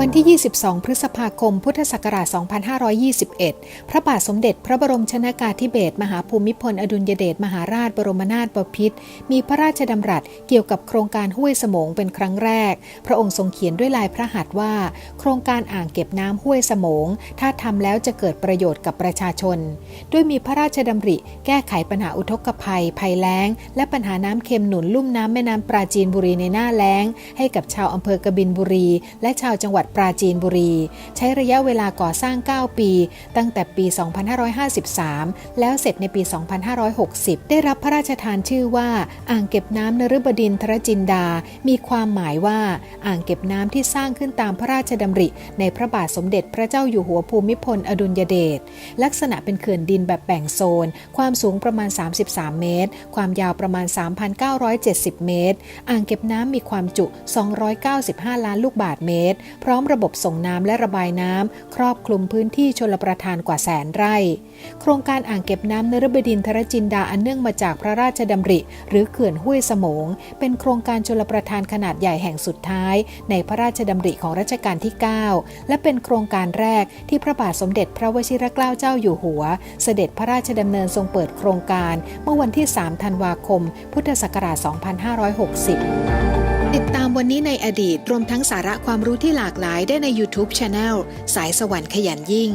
วันที่ 22 พฤษภาคม พุทธศักราช 2521 พระบาทสมเด็จพระบรมชนากาธิเบศรมหาภูมิพล อดุลยเดชมหาราชบรมนาถบพิตรมีพระราชดำรัสเกี่ยวกับโครงการห้วยสมงเป็นครั้งแรก พระองค์ทรงเขียนด้วยลายพระหัตถ์ว่า โครงการอ่างเก็บน้ำห้วยสมง ถ้าทำแล้วจะเกิดประโยชน์กับประชาชน ด้วยมีพระราชดำริ แก้ไขปัญหาอุทกภัย ภัยแล้ง และปัญหาน้ำเค็มหนุนลุ่มน้ำแม่น้ำปราจีนบุรีในหน้าแล้ง ให้กับชาวอำเภอกบินบุรี และชาวจังหวัดปราจีนบุรี ใช้ระยะเวลาก่อสร้าง 9 ปี ตั้งแต่ปี 2553 แล้วเสร็จในปี 2560 ได้รับพระราชทานชื่อว่า อ่างเก็บน้ำนฤบดินทรจินดา มีความหมายว่า อ่างเก็บน้ำที่สร้างขึ้นตามพระราชดำริ ในพระบาทสมเด็จพระเจ้าอยู่หัวภูมิพลอดุลยเดช ลักษณะเป็นเขื่อนดินแบบแบ่งโซน ความสูงประมาณ 33 เมตร ความยาวประมาณ 3,970 เมตร อ่างเก็บน้ำมีความจุ 295 ล้านลูกบาศก์เมตรพร้อ้อมระบบส่งน้ำและระบายน้ำ ครอบคลุมพื้นที่ชลประทานกว่าแสนไร่ โครงการอ่างเก็บน้ำนรบดินทรจินดาอันเนื่องมาจากพระราชดำริ หรือเขื่อนห้วยสมง เป็นโครงการชลประทานขนาดใหญ่แห่งสุดท้าย ในพระราชดำริของรัชกาลที่ 9 และเป็นโครงการแรกที่พระบาทสมเด็จพระวชิรเกล้าเจ้าอยู่หัว เสด็จพระราชดำเนินทรงเปิดโครงการ เมื่อวันที่ 3 ธันวาคม พุทธศักราช 2560 ติดตามวันนี้ในอดีตรวมทั้งสาระความรู้ที่หลากหลายได้ใน YouTube c h anel สายสวรรค์ขยันยิ่ง